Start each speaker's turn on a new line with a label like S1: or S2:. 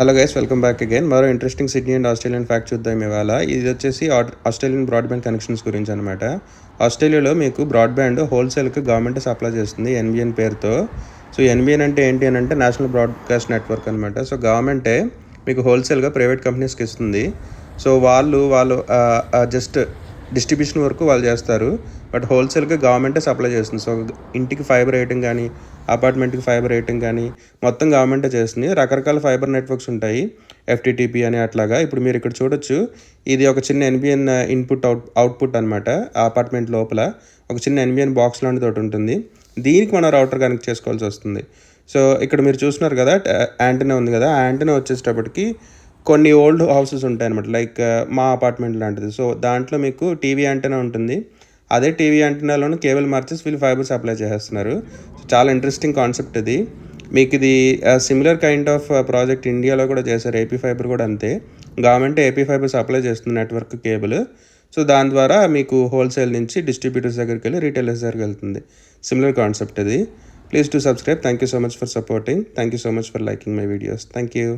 S1: Hello guys welcome back again మరో interesting Sydney and Australian fact చూద్దాం ఇవాళ. ఇది వచ్చేసి ఆస్ట్రేలియన్ బ్రాడ్బ్యాండ్ కనెక్షన్స్ గురించి అనమాట ఆస్ట్రేలియాలో మీకు బ్రాడ్బ్యాండ్ హోల్సేల్కి గవర్నమెంట్ సప్లై చేస్తుంది ఎన్బిఎన్ పేరుతో. సో ఎన్బిఎన్ అంటే ఏంటి అని అంటే నేషనల్ బ్రాడ్కాస్ట్ నెట్వర్క్ అనమాట సో గవర్నమెంటే మీకు హోల్సేల్గా ప్రైవేట్ కంపెనీస్కి ఇస్తుంది. సో వాళ్ళు వాళ్ళు జస్ట్ డిస్ట్రిబ్యూషన్ వరకు వాళ్ళు చేస్తారు. బట్ హోల్సేల్గా గవర్నమెంటే సప్లై చేస్తుంది. సో ఇంటికి ఫైబర్ వేయటం కానీ అపార్ట్మెంట్కి ఫైబర్ వేయటం కానీ మొత్తం గవర్నమెంటే చేస్తుంది. రకరకాల ఫైబర్ నెట్వర్క్స్ ఉంటాయి. ఎఫ్టీటీపీ అని అట్లాగా. ఇప్పుడు మీరు ఇక్కడ చూడొచ్చు. ఇది ఒక చిన్న ఎన్బిఎన్ ఇన్పుట్ అవుట్ అవుట్పుట్ అనమాట అపార్ట్మెంట్ లోపల. ఒక చిన్న ఎన్బిఎన్ బాక్స్ లాంటిది ఒకటి ఉంటుంది. దీనికి మనం రౌటర్ కనెక్ట్ చేసుకోవాల్సి వస్తుంది. సో ఇక్కడ మీరు చూస్తున్నారు కదా యాంటీనా ఉంది కదా ఆ యాంటీనా వచ్చేటప్పటికి కొన్ని ఓల్డ్ హౌసెస్ ఉంటాయి అనమాట లైక్ మా అపార్ట్మెంట్ లాంటిది. సో దాంట్లో మీకు టీవీ యాంటెనా ఉంటుంది. అదే టీవీ యాంటెనాలోనే కేబుల్ మార్చేసి వీళ్ళు ఫైబర్ సప్లై చేసేస్తున్నారు. చాలా ఇంట్రెస్టింగ్ కాన్సెప్ట్ ఇది. మీకు ఇది సిమిలర్ కైండ్ ఆఫ్ ప్రాజెక్ట్ ఇండియాలో కూడా చేశారు. ఏపీ ఫైబర్ కూడా అంతే. గవర్నమెంట్ ఏపీ ఫైబర్ సప్లై చేస్తుంది నెట్వర్క్ కేబుల్ సో దాని ద్వారా మీకు హోల్సేల్ నుంచి డిస్ట్రిబ్యూటర్స్ దగ్గరికి వెళ్ళి రీటైలర్స్ దగ్గరికి వెళ్తుంది. సిమిలర్ కాన్సెప్ట్ ఇది. Please to subscribe thank you so much for supporting thank you so much for liking my videos thank you